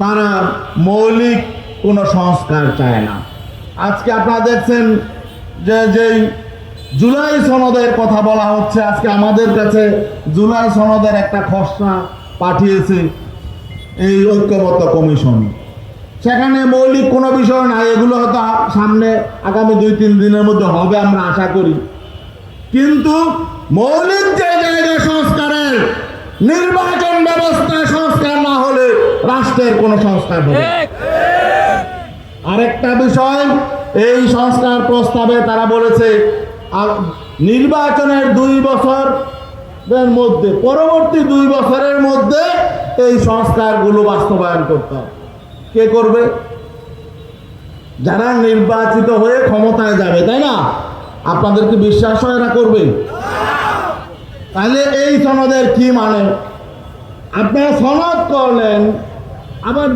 তারা মৌলিক কোনো সংস্কার চায় না। আজকে আপনারা দেখছেন যে যেই জুলাই সনদের কথা বলা হচ্ছে, আজকে আমাদের কাছে জুলাই সনদের একটা খসড়া পাঠিয়েছে এই ঐক্যবদ্ধ কমিশন। সেখানে মৌলিক কোনো বিষয় নাই, এগুলো হয়তো সামনে আগামী দুই তিন দিনের মধ্যে হবে আমরা আশা করি। কিন্তু মৌলিক যে জায়গায় সংস্কারের নির্বাচন ব্যবস্থা, সংস্কার না রাষ্ট্রের কোনো সংস্কার হবে না। আরেকটা বিষয় এই সংস্কার প্রস্তাবে তারা বলেছে নির্বাচনের দুই বছর মধ্যে পরবর্তী দুই বছরের মধ্যে এই সংস্কারগুলো বাস্তবায়ন করতে হবে। কে করবে? যারা নির্বাচিত হয়ে ক্ষমতায় যাবে তাই না? আপনাদেরকে বিশ্বাস হয় এরা করবে? তাহলে এই সনদের কি মানে? আপনারা সনদ করলেন আবার